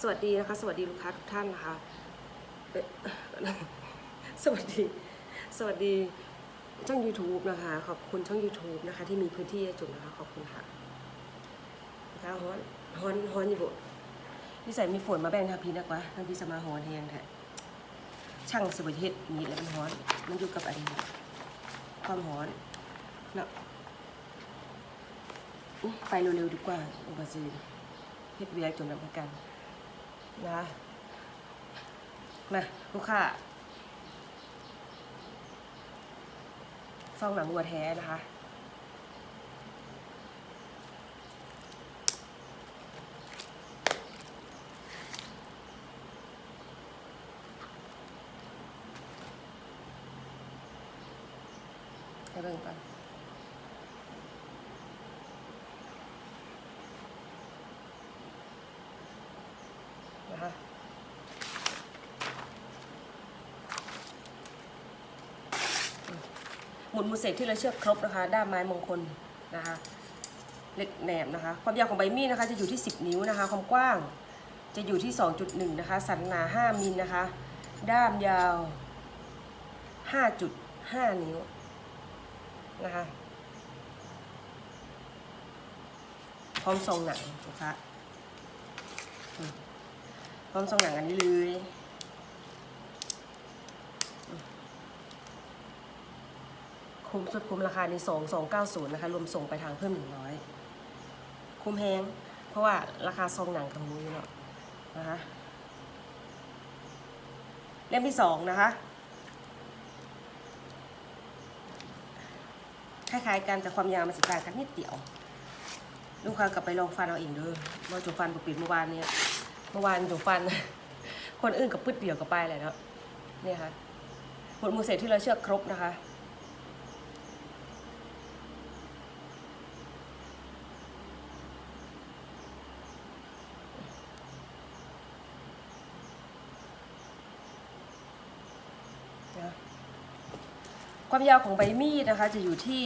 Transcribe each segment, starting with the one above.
สวัสดีนะคะ สวัสดีลูกค้าทุกท่านนะคะสวัสดี สวัสดีช่อง YouTube นะคะ ขอบคุณช่อง YouTube นะคะ ที่มีพื้นที่จุดนะคะ ขอบคุณค่ะนะคะฮอนฮอนฮอนอยู่บ่นี่ใส่มีฝนมาแบ่งทางพีนักวะทางพีสมาฮอนแหงแท้ช่างสวัสดิ์เฮ็ดนี้แล้วมันฮอนมันอยู่กับอะไรความฮอนเนาะไปเร็วๆดีกว่าอุปซีเฮ็ดเวียจนนำกัน นะมาลูกค้าซองหนังวัวแท้นะคะ ให้เบิ่งก่อนนะคะ ห มุนมือเสกที่เราเชือกครบนะคะ ด้ามไม้มงคลนะคะ เล็กแหนบนะคะ ความยาวของใบมีดนะคะ จะอยู่ที่ 10 นิ้วนะคะ ความกว้างจะอยู่ที่ 2.1 นะคะ สันหนา 5มิลนะคะ ด้ามยาว 5.5 นิ้วนะคะ พร้อมทรงหนังนะคะ พร้อมทรงหนังอันนี้เลย คุ้มสุดคุ้มราคาในสองสองเก้าศูนย์นะคะรวมส่งไปทางเพิ่มหนึ่งร้อยคุ้มแพงเพราะว่าราคาซองหนังกับมูอยู่เนาะนะคะเล่มที่สองนะคะคล้ายๆกันแต่ความยาวมันสิต่างกันนิดเดียว ลูกค้ากลับไปลองฟันเอาเองเด้อว่าจูฟันปปิดเมื่อวานเนี่ยเมื่อวานจูฟัน คนอื่นกับพืดเดียวกับไปเลยเนาะเนี่ยค่ะหมดมูเสร็จที่เราเชือกครบนะคะ ความยาวของใบมีดนะคะจะอยู่ที่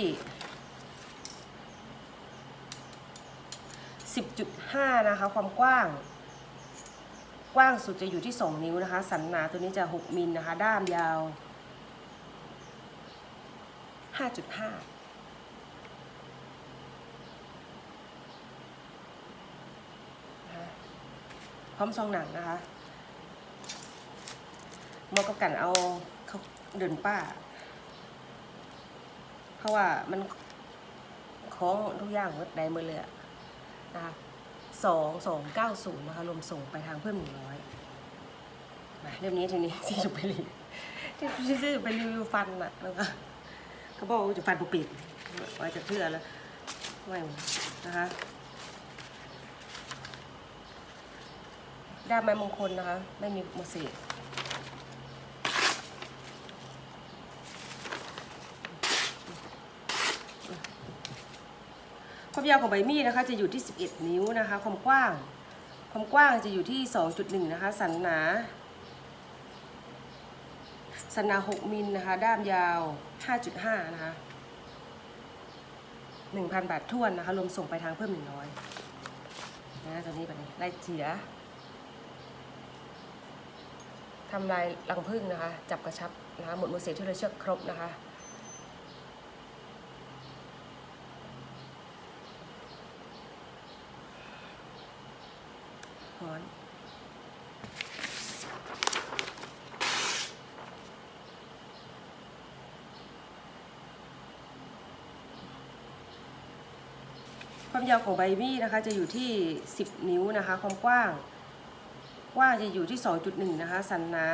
10.5 นะคะ ความกว้าง กว้างสุดจะอยู่ที่ 2 นิ้วนะคะ สันหนาตัวนี้จะ 6 มิลนะคะ ด้ามยาว 5.5พร้อมซองหนังนะคะเหมอกับกันเอาเขาเดินป้า เพราะว่ามันของทุกอย่างหมดได้มดเลยอะนะคะสองสองเก้าศูนย์นะคะรวมส่งไปทางเพิ่มหนึ่งร้อยมาเรื่องนี้ทีนี้ที่จะไปรีวิวที่จะไปรีวิวฟันอะแล้วก็เขาบอกว่าจะฟันปุปิดว่าจะเชื่อแล้วไม่นะคะด้ามไม้มงคลนะคะ ไม่มีโมเสก ความยาวของใบมีดนะคะจะอยู่ที่ 11 นิ้วนะคะ ความกว้าง ความกว้างจะอยู่ที่ 2.1 นะคะ สันหนา สันหนา 6 มิลนะคะ ด้ามยาว 5.5 นะคะ 1,000 บาทท้วนนะคะ รวมส่งไปทางเพิ่ม100นะตัวนี้แบบนี้ลายเสียทำลายรังผึ้งนะคะ จับกระชับนะคะ หมดมือเสียที่เราเชือกครบนะคะ ร้อน ความยาวของใบมีดนะคะ จะอยู่ที่ 10 นิ้วนะคะ ความกว้างกว้างจะอยู่ที่ 2.1 นะคะ สันหนา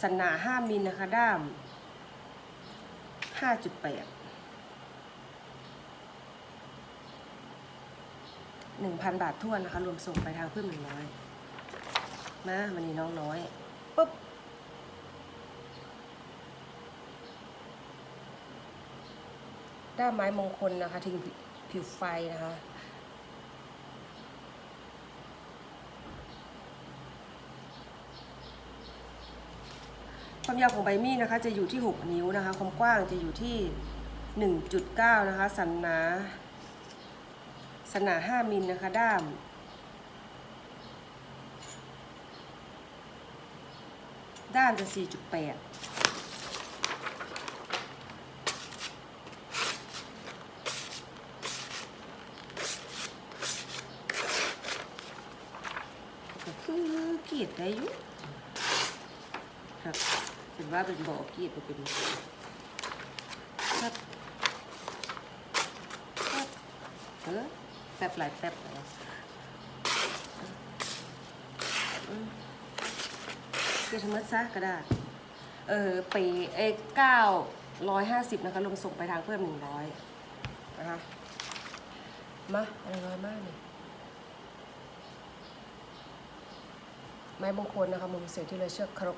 สันหนา 5มิลนะคะ ด้าม 5.8 1,000 บาททวนนะคะ รวมส่งไปทางเพิ่ม100มามันนี่น้องน้อยปุ๊บด้ามไม้มงคลนะคะทิ้งผิวไฟนะคะ ความยาวของใบมีดนะคะ จะอยู่ที่ 6 นิ้วนะคะ ความกว้างจะอยู่ที่ 1.9 นะคะ สันหนา สนหนา 5 มิลนะคะด้ามด้านจะสี่จุดแปดก็คือเกียดได้อยู่ครับเป็นว่าเป็นบ่อเกียดบ่เป็นครับครับเออ ป๊บหลายแป๊บแล้วคือทำมัดซะก็ได้ เออไปเอเก้าร้อยห้าสิบนะคะลงส่งไปทางเพิ่มหนึ่งร้อยนะคะมาอะไรร้อยมากเลยไม้มงคลนะคะมุมเสือที่เลยเชือกครบ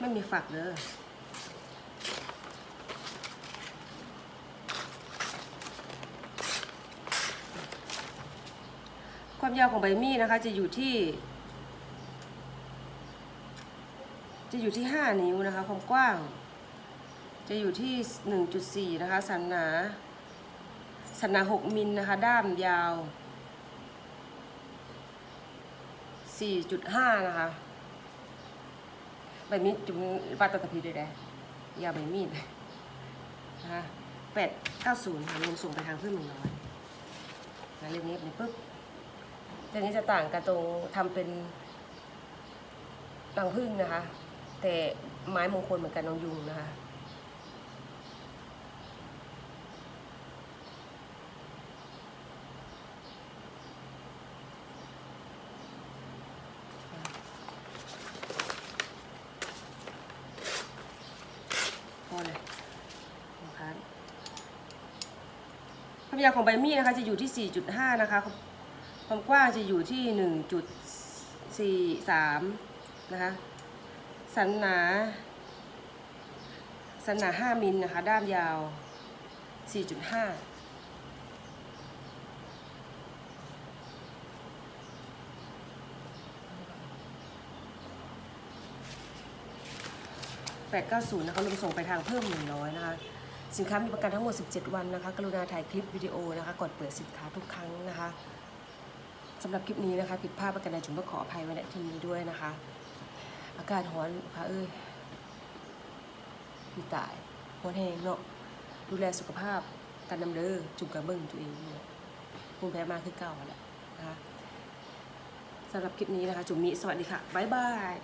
ไม่มีฝักเลยความยาวของใบมีดนะคะ จะอยู่ที่ จะอยู่ที่ 5 นิ้วนะคะ ความกว้าง จะอยู่ที่ 1.4 นะคะ สันหนาสันหนา 6 มิลนะคะ ด้ามยาว 4.5 นะคะ ใบมีดจุ่มปาตะตะพีด้วยได้ยาใบมีดนะคะ890ค่ะลงส่งไปทางเพื่อนหนึ่งร้อยนะเรื่องนี้นี่ปุ๊บเรื่องนี้จะต่างกันตรงทำเป็นรังพึ่งนะคะ แต่ไม้มงคลเหมือนกันน้องยุงนะคะ พอเลยนะคะ ความยาวของใบมีดนะคะจะอยู่ที่ 4.5 นะคะ ความกว้างจะอยู่ที่ 1.43 นะคะ สันหนา สันหนา 5มิลนะคะ ด้ามยาว 4.5 890นะคะลงส่งไปทางเพิ่ม100นะคะ สินค้ามีประกันทั้งหมด 17 วันนะคะ กรุณาถ่ายคลิปวิดีโอนะคะก่อนเปิดสินค้าทุกครั้งนะคะสำหรับคลิปนี้นะคะผิดพลาดประกันใดจุ๋มต้องขออภัยไว้ณที่นี้ด้วยนะคะ อากาศร้อนค่ะเอ้ยพี่ตายหัวแหงเนาะดูแลสุขภาพกันนำเด้อจุ่มกับเบิ้องตัวเองด้วยภูมิแพ้มากขึ้นเก่าแล้วนะคะสำหรับคลิปนี้นะคะ จุ๋มมิสวัสดีค่ะ บ๊ายบาย